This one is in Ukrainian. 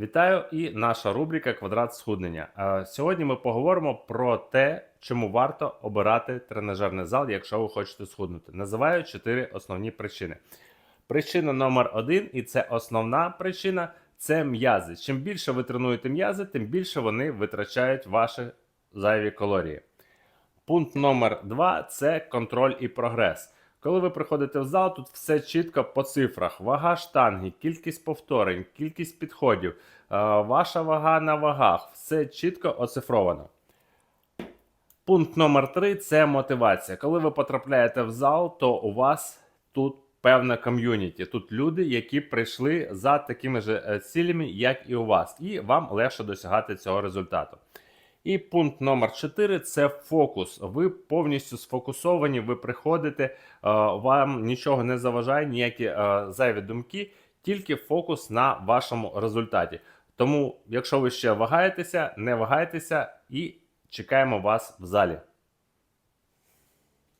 Вітаю і наша рубрика Квадрат схуднення. Сьогодні ми поговоримо про те, чому варто обирати тренажерний зал, якщо ви хочете схуднути. Називаю чотири основні причини. Причина номер один, і це основна причина це м'язи. Чим більше ви тренуєте м'язи, тим більше вони витрачають ваші зайві калорії. Пункт номер два це контроль і прогрес. Коли ви приходите в зал, тут все чітко по цифрах: вага штанги, кількість повторень, кількість підходів, е, ваша вага на вагах, все чітко оцифровано. Пункт номер три це мотивація. Коли ви потрапляєте в зал, то у вас тут певна ком'юніті. Тут люди, які прийшли за такими ж е, цілями, як і у вас, і вам легше досягати цього результату. І пункт номер 4 це фокус. Ви повністю сфокусовані, ви приходите, е, вам нічого не заважає, ніякі е, зайві думки, тільки фокус на вашому результаті. Тому, якщо ви ще вагаєтеся, не вагайтеся і чекаємо вас в залі.